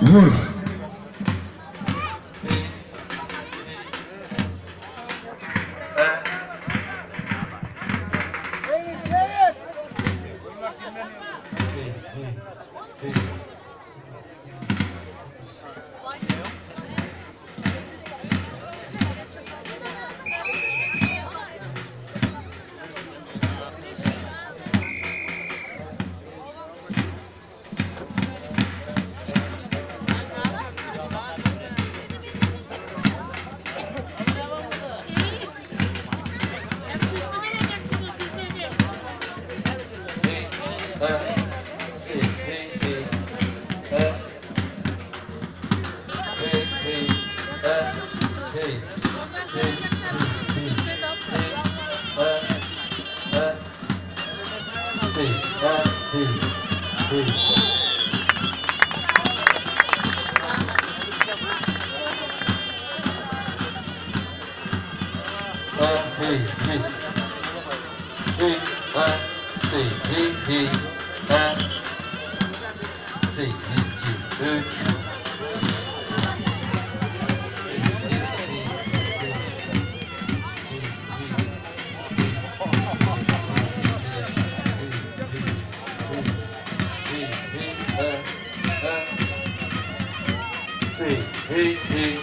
vos E, E. E, E, C. E, E, E. C, 1, 2, 3. C, E, E,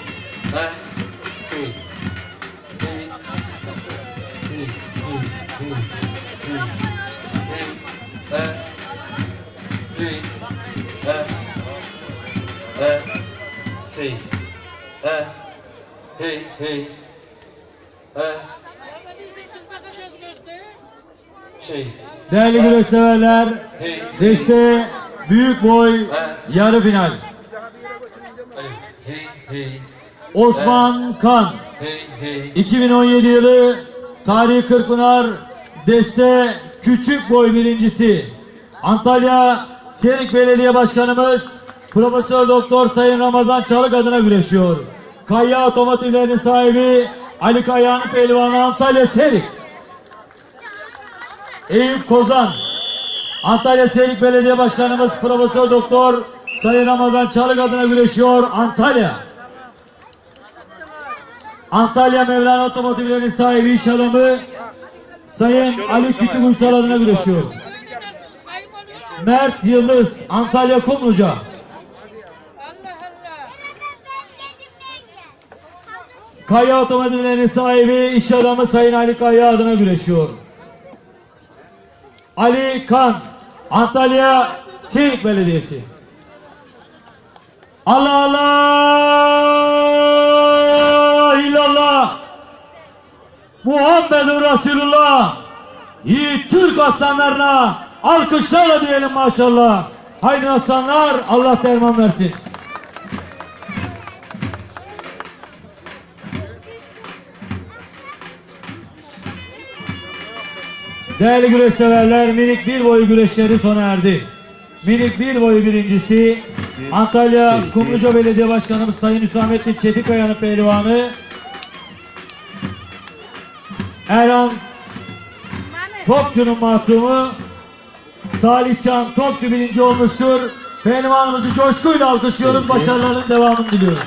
E, C. Vur. Değerli güreş deste büyük boy yarı final. Osman Kan 2017 yılı Tarihi Kırkpınar Deste Küçük Boy birincisi. Antalya Serik Belediye Başkanımız Profesör Doktor Sayın Ramazan Çalık adına güreşiyor. Kaya Otomotivlerinin sahibi Ali Kayağan Pehlivanı Antalya Serik. Eyüp Kozan. Antalya Serik Belediye Başkanımız Profesör Doktor Sayın Ramazan Çalık adına güreşiyor Antalya. Antalya Mevlana Otomotivlerinin sahibi iş adamı Sayın Ali Küçük Uysal adına güreşiyor. Mert Yıldız Antalya Allah. Kaya Otomotivlerinin sahibi iş adamı Sayın Ali Kaya adına güreşiyor. Ali Kan Antalya Siirk Belediyesi. Allah Allah Muhammedur Resulullah Yiğit Türk aslanlarına alkışlarla diyelim maşallah. Haydi aslanlar Allah derman versin. Değerli güreş severler minik bir boyu güreşleri sona erdi. Minik bir boyu birincisi Antalya Kumluca Belediye Başkanımız Sayın Hüsamettin Çetinkaya'nın pehlivanı Erhan Topçu'nun mahkumu Salihcan Topçu birinci olmuştur. Pehlivanımızı coşkuyla alkışlıyoruz. Başarılarının devamını diliyoruz.